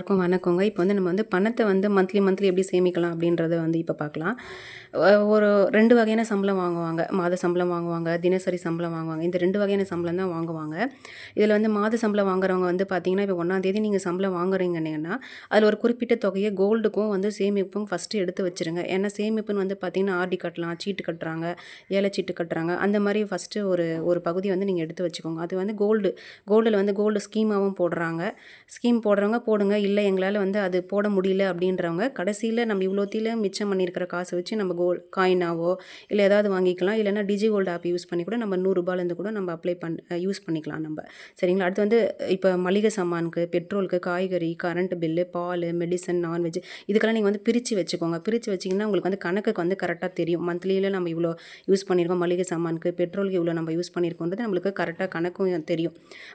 எல்லாருக்கும் வணக்கங்க. இப்போ வந்து நம்ம வந்து பணத்தை வந்து மந்த்லி மந்த்லி எப்படி சேமிக்கலாம் அப்படின்றத வந்து இப்போ பார்க்கலாம் ஒரு ரெண்டு வகையான சம்பளம் வாங்குவாங்க. மாத சம்பளம் வாங்குவாங்க தினசரி சம்பளம் வாங்குவாங்க. இந்த ரெண்டு வகையான சம்பளம் தான் வாங்குவாங்க. இதில் வந்து மாத சம்பளம் வாங்குறவங்க வந்து பார்த்தீங்கன்னா இப்போ ஒன்றாந்தேதி நீங்கள் சம்பளம் வாங்குறீங்கன்னா அதில் ஒரு குறிப்பிட்ட தொகையை கோல்டுக்கும் வந்து சேமிப்பும் ஃபஸ்ட்டு எடுத்து வச்சுருங்க. ஏன்னா சேமிப்புன்னு வந்து பார்த்தீங்கன்னா ஆர்டி கட்டலாம் சீட்டு கட்டுறாங்க ஏழை சீட்டு கட்டுறாங்க. அந்த மாதிரி ஃபஸ்ட்டு ஒரு ஒரு பகுதி வந்து நீங்கள் எடுத்து வச்சுக்கோங்க. அது வந்து கோல்டு கோல்டில் வந்து கோல்டு ஸ்கீமாகவும் போடுறாங்க. ஸ்கீம் போடுறவங்க போடுங்க. இல்லை எங்களால் வந்து அது போட முடியல அப்படின்றவங்க கடைசியில் நம்ம இவ்வளோத்தில மிச்சம் பண்ணியிருக்கிற காசை வச்சு நம்ம கோல் காயினாவோ இல்லை ஏதாவது வாங்கிக்கலாம். இல்லைனா டிஜி கோல்டு ஆப் யூஸ் பண்ணி கூட நம்ம நூறுரூபாலேருந்து கூட நம்ம அப்ளை பண் யூஸ் பண்ணிக்கலாம் நம்ம. சரிங்களா? அடுத்து வந்து இப்போ மளிகை சாமானுக்கு பெட்ரோலுக்கு காய்கறி கரண்ட் பில்லு பால் மெடிசன் நான்வெஜ் இதுக்கெல்லாம் நீங்கள் வந்து பிரித்து வச்சுக்கோங்க. பிரித்து வச்சிங்கன்னா உங்களுக்கு வந்து கணக்குக்கு வந்து கரெக்டாக தெரியும். மந்த்லியில் நம்ம இவ்வளோ யூஸ் பண்ணியிருக்கோம் மளிகை சாமானுக்கு பெட்ரோலுக்கு இவ்வளோ நம்ம யூஸ் பண்ணியிருக்கோன்றது நம்மளுக்கு கரெக்டாக கணக்கும் தெரியும்.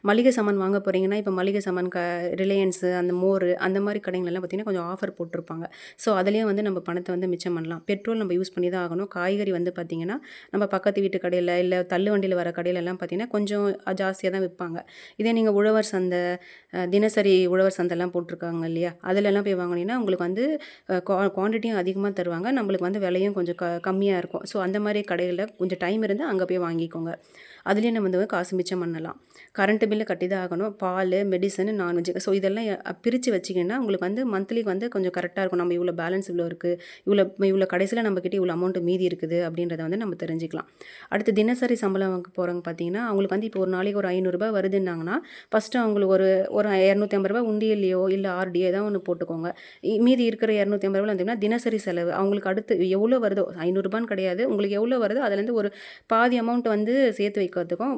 மளிகை சாமான் வாங்க போகிறீங்கன்னா இப்போ மளிகை சாமான் க ரிலையன்ஸு அந்த மோர் அந்த மாதிரி கடைங்களெல்லாம் பார்த்திங்கன்னா கொஞ்சம் ஆஃபர் போட்டிருப்பாங்க. ஸோ அதுலேயும் வந்து நம்ம பணத்தை வந்து மிச்சம் பண்ணலாம். பெட்ரோல் நம்ம யூஸ் பண்ணி தான் ஆகணும். காய்கறி வந்து பார்த்திங்கன்னா நம்ம பக்கத்து வீட்டு கடையில் இல்லை தள்ளு வண்டியில் வர கடையிலெல்லாம் பார்த்திங்கன்னா கொஞ்சம் ஜாஸ்தியாக தான் விற்பாங்க. இதே நீங்கள் உழவர் சந்தை தினசரி உழவர் சந்தைலாம் போட்டிருக்காங்க இல்லையா? அதிலெல்லாம் போய் வாங்கினீங்கன்னா உங்களுக்கு வந்து குவான்டிட்டியும் அதிகமாக தருவாங்க. நம்மளுக்கு வந்து விலையும் கொஞ்சம் க கம்மியாக இருக்கும். ஸோ அந்த மாதிரி கடைகளில் கொஞ்சம் டைம் இருந்தால் அங்கே போய் வாங்கிக்கோங்க. அதுலேயும் நம்ம வந்து காசு மிச்சம் பண்ணலாம். கரண்ட்டு பில்லு கட்டி தான் ஆகணும். பால் மெடிசன் நான்வெஜ் ஸோ இதெல்லாம் பிரித்து வச்சிங்கன்னா உங்களுக்கு வந்து மந்த்லிக்கு வந்து கொஞ்சம் கரெக்டாக இருக்கும். நம்ம இவ்வளோ பேலன்ஸ் இவ்வளோ இருக்குது இவ்வளோ இவ்வளோ கடைசியில் நம்மக்கிட்ட இவ்வளோ அமௌண்ட் மீதி இருக்குது அப்படின்றத வந்து நம்ம தெரிஞ்சுக்கலாம். அடுத்து தினசரி சம்பளம் வாங்க போகிறவங்க பார்த்தீங்கன்னா அவங்களுக்கு வந்து இப்போ ஒரு நாளைக்கு ஒரு ஐநூறுரூபா வருதுன்னாங்கன்னா ஃபஸ்ட்டு அவங்களுக்கு ஒரு ஒரு இரநூத்தி ஐம்பது ரூபா உண்டியல்லையோ இல்லை ஆர்டியோ ஏதாவது ஒன்று போட்டுக்கோங்க. மீதி இருக்கிற இரநூத்தி ஐம்பது ரூபா வந்தீங்கன்னா தினசரி செலவு. அவங்களுக்கு அடுத்து எவ்வளோ வருதோ ஐநூறுரூபான்னு கிடையாது. உங்களுக்கு எவ்வளோ வருதோ அதுலேருந்து ஒரு பாதி அமௌண்ட் வந்து சேர்த்து வைக்கிறதுக்கும்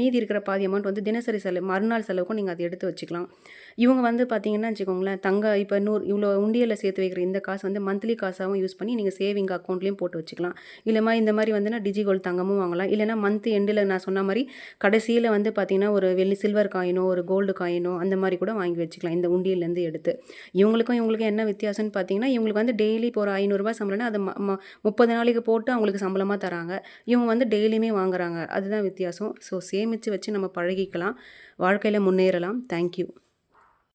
மீதி இருக்கிற பாதி அமௌண்ட் வந்து தினசரி செலவு மறுநாள் செலவுக்கும் நீங்கள் அதை எடுத்து வச்சுக்கலாம். இவங்க வந்து பார்த்தீங்கன்னா வச்சுக்கோங்களேன் தங்க இப்போ நூறு இவ்வளோ உண்டியலில் சேர்த்து வைக்கிற இந்த காசு வந்து மந்த்லி காசாகவும் யூஸ் பண்ணி நீங்கள் சேவிங் அக்கௌண்ட்லேயும் போட்டு வச்சுக்கலாம். இல்லைமா இந்த மாதிரி வந்துன்னா டிஜிகோல்ட் தங்கமும் வாங்கலாம். இல்லைனா மந்த் எண்டில் நான் சொன்ன மாதிரி கடைசியில் வந்து பார்த்தீங்கன்னா ஒரு வெள்ளி சில்வர் காயினோ ஒரு கோல்டு காயினோ அந்த மாதிரி கூட வாங்கி வச்சுக்கலாம். இந்த உண்டியிலேருந்து எடுத்து. இவங்களுக்கும் இவங்களுக்கும் என்ன வித்தியாசம்னு பார்த்தீங்கன்னா இவங்களுக்கு வந்து டெய்லி இப்போ ஒரு ஐநூறுரூபா சம்பளம்னா அது ம- முப்பது நாளைக்கு போட்டு அவங்களுக்கு சம்பளமாக தராங்க. இவங்க வந்து டெய்லியுமே வாங்குறாங்க. அதுதான் வித்தியாசம். ஸோ சேமித்து வச்சு நம்ம பழகிக்கலாம். வாழ்க்கையில் முன்னேறலாம். தேங்க்யூ